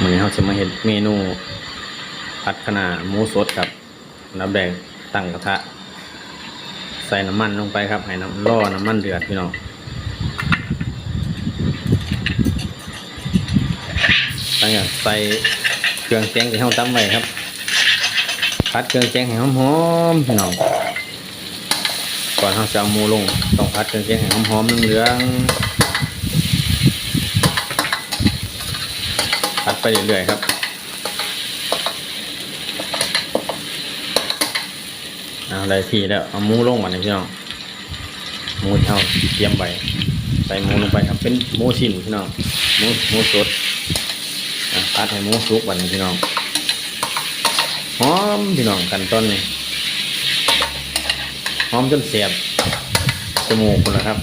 วันนี้เราจะมาเห็นเมนูผัดคะน้าหมูสดครับน้ำแดงตั้งกระทะ ใส่น้ำมันลงไปครับ ให้น้ำล่อน้ำมันเดือดพี่น้องตั้งอย่างใส่เครื่องแกงที่เราตำไว้ครับผัดเครื่องแกงให้หอมๆพี่น้องก่อนเราจะเอาหมูลงต้องผัดเครื่องแกงให้หอมๆเหลืองๆผัดไป เรื่อยๆครับเอาได้ที่แล้วเอาหมูลงมาเลยพี่น้องหมูเท่าเตรียมไปใส่หมูลงไปครับ เป็นหมูชิ้นพี่น้องหมูหมูสดอะผัดให้หมูสุกวันพี่น้องหอมพี่น้องกันต้นนี้หอมจนเสียบจมูกคุณละครับ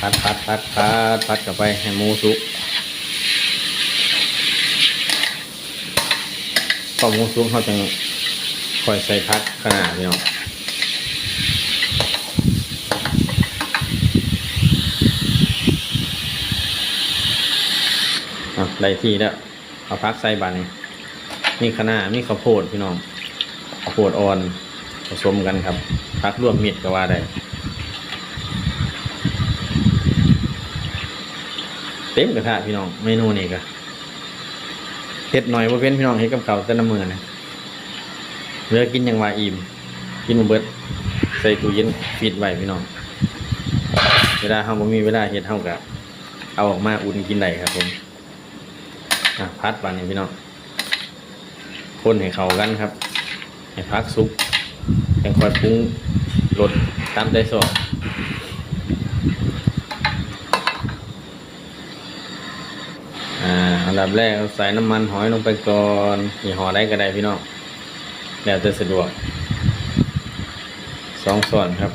พัดพัดพัดพัดพัดกลับไปให้หมูสุก พอหมูสุกเขาจะคอยใส่พักขนาดนี้เนาะอะได้ที่แล้วเอาพักใส่บันมีขนามีข้าวโพดพี่น้องข้าวโพดอ่อนผสมกันครับ พักรวมมิตรก็ว่าได้เต็มกระทะพี่น้องเมนูนี้ก็ เผ็ดหน่อยว่าเป็นพี่น้องเฮ็ดกับเขาแต่ละมือนะเลือกินอย่างว่าอิ่ม กินมาเบิดใส่ตู้เย็นฟิตไว้พี่น้อง เวลาเฮาบ่มีเวลาเฮ็ดเฮาก็เอาออกมาอุ่นกินได้ครับผมอะพัดปานนี้พี่น้องคนให้เข้ากันครับ ให้พักสุกยังคอยปรุงรสตามใจชอบอ่าอัน ดับแรกเอาใส่น้ำมันหอยลงไปก่อนยี่ห้อใดก็ได้พี่น้องแล้วจะสะดวกสองส่วนครับ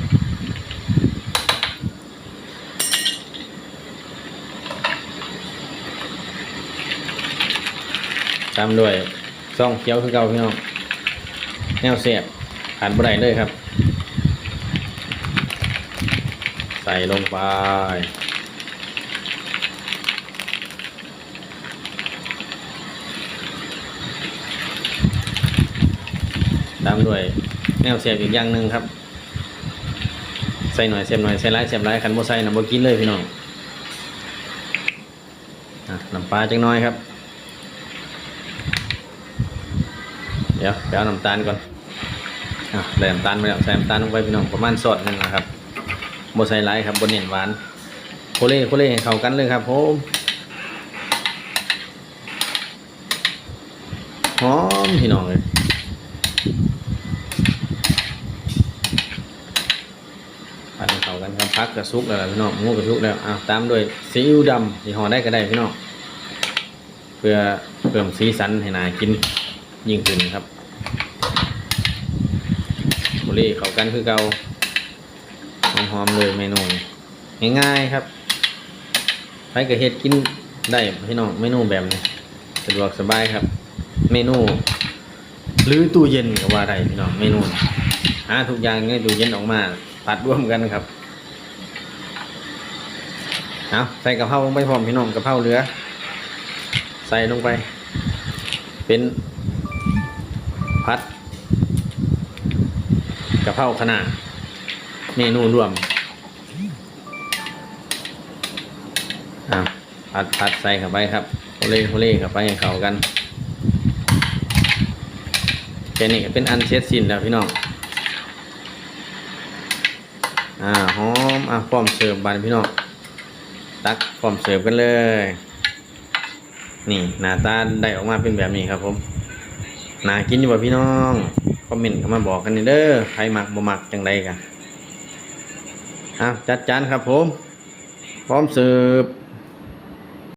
ตามด้วยซ่องเคี้ยวคือเก่าพี่น้องแนวเสียบผ่านบ่ได้เลยครับ ใส่ลงไป ตามด้วยแนวเสียบอีกอย่างหนึ่งครับ ใส่หน่อยเสียบหน่อยใส่ร้ายเสียบร้ายคันโบใส่นะโบกินเลยพี่น้องน้ำปลาจังน้อยครับ เดี๋ยวเดี๋ยวน้ำตาลก่อนใส่น้ำตาลไปแล้วใส่น้ำตาลลงไปพี่น้องประมาณสดนึงนะครับโบใส่ร้ายครับโบเน้นหวานโคเล่โคเล่เข้ากันเลยครับผมหอมพี่น้องเลย ผัดให้เข้ากันครับ พักกระซุกแล้วพี่น้องหมูกระซุกแล้วอะตามด้วยซีอิ๊วดำที่ห่อได้ก็ได้พี่น้องเพื่อเพิ่มสีสันให้น่ากินยิ่งขึ้นครับบุรีเข้ากันคือเกาหอมๆเลยเมนูง่ายๆครับใครก็เฮ็ดกินได้พี่น้องเมนูแบบนี้สะดวกสบายครับ เมนูหรือตู้เย็นก็ว่าได้พี่น้องเมนูหาทุกอย่างในตู้เย็นออกมาผัดร่วมกันครับ เอาใส่กะเพราลงไปพร้อมพี่น้องกะเพราเหลือ ใส่ลงไป เป็นผัดกะเพราขนาดเมนูรวมเอาผัดผัดใส่เข้าไปครับโอเล่โอเล่เข้าไปให้เข้ากันแค่นี้เป็นอันเสร็จสิ้นแล้วพี่น้อง อ่าหอม อะพร้อมเสิร์ฟบานพี่น้อง ตักพร้อมเสิร์ฟกันเลย นี่หน้าตาได้ออกมาเป็นแบบนี้ครับผมน่ากินอยู่บ่พี่น้องคอมเมนต์เข้ามาบอกกันเด้อใครมักบ่มักจังไดกันอะจัดจานครับผม พร้อมเสิร์ฟ